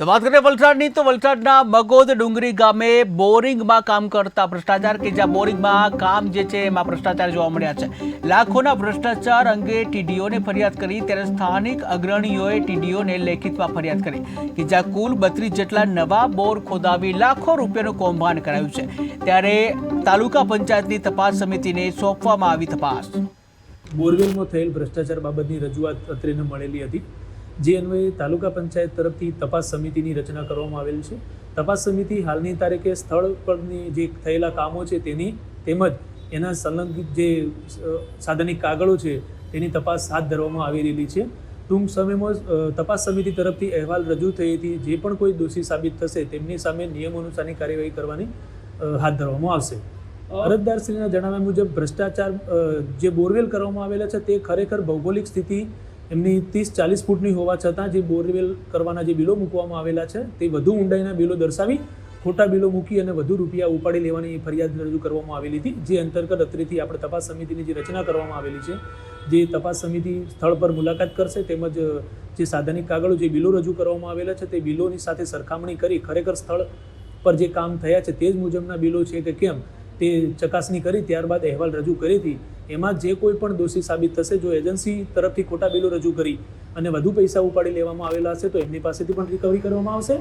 તો વાત કરીએ વલસાડની, તો વલસાડના બગોદ ડુંગરી ગામે બોરિંગમાં કામ કરતા ભ્રષ્ટાચાર કે જ્યાં બોરિંગમાં કામ જે છે એમાં ભ્રષ્ટાચાર જોવા મળ્યા છે. લાખોના ભ્રષ્ટાચાર અંગે ટીડીઓને ફરિયાદ કરી, ત્યારે સ્થાનિક અગ્રણીઓએ ટીડીઓને લેખિતમાં ફરિયાદ કરી કે જ્યાં કુલ બત્રીસ જેટલા નવા બોર ખોદાવી લાખો રૂપિયાનું કૌભાંડ કરાયું છે. ત્યારે તાલુકા પંચાયતની તપાસ સમિતિને સોંપવામાં આવી તપાસ. બોરવેલમાં થયેલ ભ્રષ્ટાચાર બાબતની રજૂઆત અત્રેને મળેલી હતી. જે અન્વયે તાલુકા પંચાયત તરફથી તપાસ સમિતિની રચના કરવામાં આવેલ છે. તપાસ સમિતિ હાલની તારીખે સ્થળ પરની જે થયેલા કામો છે તેની તેમજ એના સંલગ્નિત જે સાધનિક કાગળો છે તેની તપાસ હાથ ધરવામાં આવી રહેલી છે. ટૂંક સમયમાં તપાસ સમિતિ તરફથી અહેવાલ રજૂ થઈ હતી. જે પણ કોઈ દોષી સાબિત થશે તેમની સામે નિયમ અનુસારની કાર્યવાહી કરવાની હાથ ધરવામાં આવશે. અરજદારશ્રીના જણાવ્યા મુજબ ભ્રષ્ટાચાર જે બોરવેલ કરવામાં આવેલા છે તે ખરેખર ભૌગોલિક સ્થિતિ એમની ત્રીસ ચાલીસ ફૂટની હોવા છતાં જે બોરવેલ કરવાના જે બિલો મૂકવામાં આવેલા છે, તે વધુ ઊંડાઈના બિલો દર્શાવી, ખોટા બિલો મૂકી અને વધુ રૂપિયા ઉપાડી લેવાની ફરિયાદ રજૂ કરવામાં આવેલી હતી, જે અંતર્ગત અત્રેથી આપણે તપાસ સમિતિની જે રચના કરવામાં આવેલી છે, જે તપાસ સમિતિ સ્થળ પર મુલાકાત કરશે તેમજ જે સાધનિક કાગળો જે બિલો રજૂ કરવામાં આવેલા છે, તે બિલોની સાથે સરખામણી કરી ખરેખર સ્થળ પર જે કામ થયા છે, તે જ મુજબના બિલો છે કે કેમ? તે ચકાસણી કરી, ત્યારબાદ અહેવાલ રજૂ કરી હતી. એમાં જે કોઈ પણ દોષી સાબિત થશે, જો એજન્સી તરફથી ખોટા બિલો રજૂ કરી અને વધુ પૈસા ઉપાડી લેવામાં આવેલા હશે, તો એમની પાસેથી પણ રિકવરી કરવામાં આવશે.